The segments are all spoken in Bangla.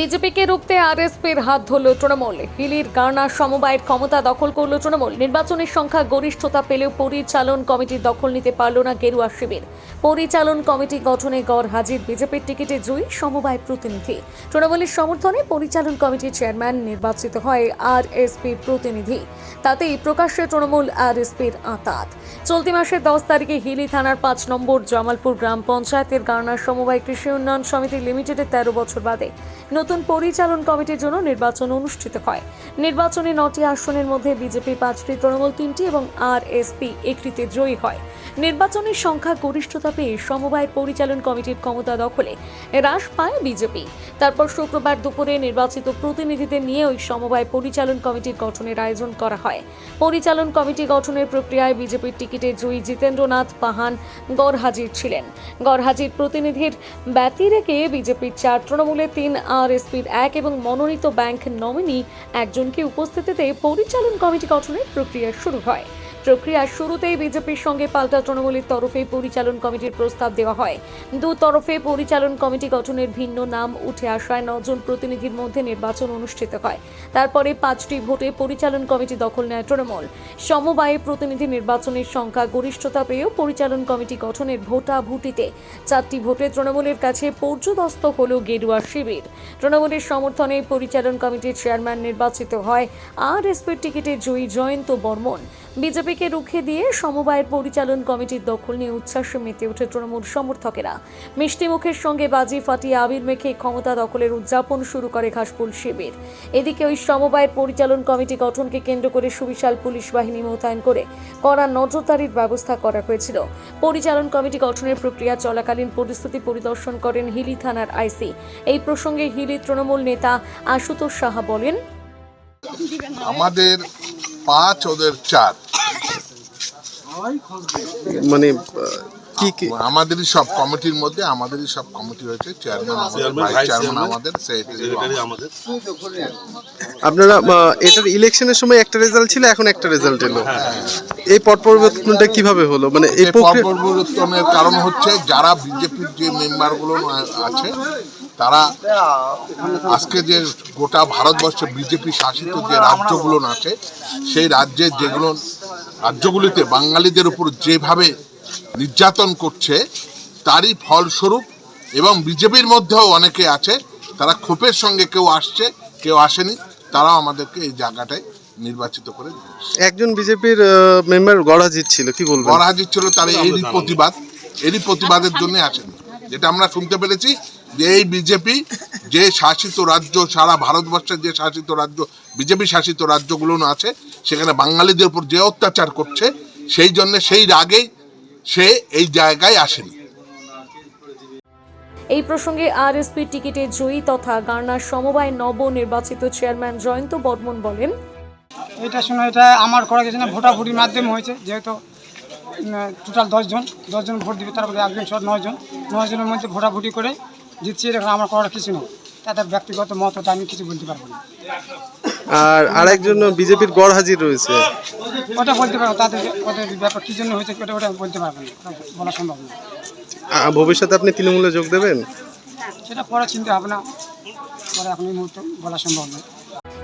বিজেপিকে রুখতে আরএসপির হাত ধরল তৃণমূল। হিলির গার্না সমবায়ের ক্ষমতা দখল করল তৃণমূল। নির্বাচনের সংখ্যা গরিষ্ঠতা পেলেও পরিচালন কমিটির দখল নিতে পারল না গেরুয়া শিবির। পরিচালন কমিটি গঠনে গড় হাজির বিজেপির টিকিটে জয়ী সমবায় প্রতিনিধি। তৃণমূলের সমর্থনে পরিচালন কমিটির চেয়ারম্যান নির্বাচিত হয় আর আরএসপির প্রতিনিধি। তাতেই প্রকাশ্যে তৃণমূল আর আরএসপির আঁতাত। চলতি মাসের দশ তারিখে হিলি থানার পাঁচ নম্বর জামালপুর গ্রাম পঞ্চায়েতের গার্নার সমবায় কৃষি উন্নয়ন সমিতি লিমিটেডের তেরো বছর বাদে নতুন পরিচালন কমিটির জন্য নির্বাচন অনুষ্ঠিত হয়। নির্বাচনে নটি আসনের মধ্যে বিজেপি পাঁচটি তৃণমূল তিনটি এবং আরএসপি একটিতে জয়ী হয়। নির্বাচনের সংখ্যা গরিষ্ঠতা পেয়ে সমবায় পরিচালন কমিটির ক্ষমতা দখলে হ্রাস পায় বিজেপি। তারপর শুক্রবার দুপুরে নির্বাচিত প্রতিনিধিদের নিয়ে ওই সমবায় পরিচালন কমিটির গঠনের আয়োজন করা হয়। পরিচালন কমিটি গঠনের প্রক্রিয়ায় বিজেপির টিকিটে জয়ী জিতেন্দ্রনাথ পাহান গড়হাজির ছিলেন। গড়হাজির প্রতিনিধির ব্যতি রেখে বিজেপির চার, তৃণমূলের তিন আরএসপির এক এবং মনোনীত ব্যাংক নমিনি একজনকে উপস্থিতিতে পরিচালন কমিটি গঠনের প্রক্রিয়া শুরু হয়। প্রক্রিয়ার শুরুতেই বিজেপির সঙ্গে পাল্টা তৃণমূলের তরফে পরিচালন কমিটির প্রস্তাব দেওয়া হয়। দু তরফে পরিচালন কমিটি গঠনের ভিন্ন নাম উঠে আসায় নজন প্রতিনিধির মধ্যে নির্বাচন অনুষ্ঠিত হয়। তারপরে পাঁচটি ভোটে পরিচালন কমিটি দখল নেয় তৃণমূল। সমবায়ে প্রতিনিধি নির্বাচনের সংখ্যা গরিষ্ঠতা পেয়েও পরিচালন কমিটি গঠনের ভোটাভুটিতে চারটি ভোটে তৃণমূলের কাছে পর্যদস্ত হল গেরুয়া শিবির। তৃণমূলের সমর্থনে পরিচালন কমিটির চেয়ারম্যান নির্বাচিত হয়। আর এসপির টিকিটে জয়ী জয়ন্ত বর্মন। বিজেপিকে রুখে দিয়ে সমবায়ের পরিচালন কমিটির দখল নিয়ে উচ্ছ্বাসে মেতে ওঠে তৃণমূল সমর্থকেরা। মিষ্টি মুখের সঙ্গে বাজি ফাটিয়ে আবির মেখে ক্ষমতা দখলের উদযাপন শুরু করে ঘাসফুল শিবির। এদিকে ওই সমবায়ের পরিচালন কমিটি গঠনকে কেন্দ্র করে সুবিশাল পুলিশ বাহিনী মোতায়েন করে কড়া নজরদারির ব্যবস্থা করা হয়েছিল। পরিচালন কমিটি গঠনের প্রক্রিয়া চলাকালীন পরিস্থিতি পরিদর্শন করেন হিলি থানার আইসি। এই প্রসঙ্গে হিলি তৃণমূল নেতা আশুতোষ সাহা বলেন, আমাদের পাঁচ ওদের চার। মানে কি কি? আমাদেরই সব কমিটির মধ্যে আমাদেরই সব কমিটি হয়েছে চেয়ারম্যান আমাদের চেয়ারম্যান, ভাইস আমাদের সেক্রেটারি আমাদের। আপনারা এটার ইলেকশনের সময় একটা রেজাল্ট ছিল এখন একটা রেজাল্ট এলো। এই পট পরিবর্তনটা কীভাবে হলো? মানে এই প্রক্রিয়া পরিবর্তনের কারণ হচ্ছে যারা বিজেপির যে মেম্বারগুলো আছে তারা আজকে যে গোটা ভারতবর্ষে বিজেপি শাসিত যে রাজ্যগুলো আছে সেই রাজ্যে যেগুলো রাজ্যগুলিতে বাঙালিদের উপর যেভাবে নির্যাতন করছে তারই ফলস্বরূপ এবং বিজেপির মধ্যেও অনেকে আছে তারা ক্ষোভের সঙ্গে কেউ আসছে কেউ আসেনি তারাও আমাদেরকে এই জায়গাটায় নির্বাচিত করে একজন বিজেপির মেম্বার গড়াজিৎ ছিল কি বলবেন? গড়হাজির ছিল তারা এরই প্রতিবাদ এরই প্রতিবাদের জন্য আসেনি। যেটা আমরা শুনতে পেরেছি যে এই বিজেপি যে শাসিত রাজ্য সারা ভারতবর্ষের যে শাসিত রাজ্য বিজেপি শাসিত রাজ্যগুলো আছে সেখানে বাঙালিদের উপর যে অত্যাচার করছে সেই জন্য সেই রাগেই সে এই জায়গায় আসেনি। এই প্রসঙ্গে আরএসপি টিকিটে জয়ী তথা গার্নার সমবায় নবনির্বাচিত চেয়ারম্যান জয়ন্ত বর্মন বলেন এটা শুনে এটা আমার করা গেছে না ভোটাভুটির মাধ্যমে হয়েছে যেহেতু টোটাল দশজন দশজন ভোট দিবে তার মধ্যে একজন সহ নয়জন নয়জনের মধ্যে ভোটাভুটি করে জিতছি এটা আমার করার কিছু নেই। তাদের ব্যক্তিগত মত আমি কিছু বলতে পারব না। আর আরেকজন বিজেপির গড় হাজির রয়েছে। ওটা বলতে পারব তাদের ওদের ব্যাপার কী জন্য হয়েছে ওটা ওটা বলতে পারব না ওটা বলা সম্ভব না। ভবিষ্যতে আপনি তৃণমূলে যোগ দেবেন? সেটা পরে চিন্তা ভাবনা পরে এখন এই মুহূর্তে বলা সম্ভব নয়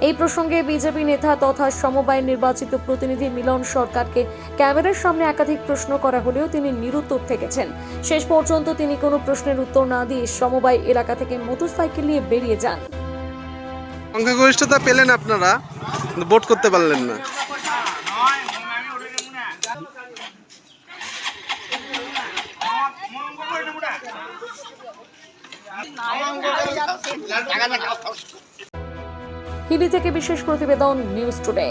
এই প্রসঙ্গে বিজেপি নেতা তথা সমবায় নির্বাচিত প্রতিনিধি মিলন সরকারকে ক্যামেরার সামনে একাধিক প্রশ্ন করা হলেও তিনি নিরুত্তর থেকেছেন। শেষ পর্যন্ত তিনি কোনো প্রশ্নের উত্তর না দিয়ে সমবায় এলাকা থেকে মোটরসাইকেল নিয়ে বেরিয়ে যান। সংখ্যাগরিষ্ঠতা পেলেন আপনারা ভোট করতে পারলেন না। হিলি থেকে বিশেষ প্রতিবেদন নিউজ টুডে।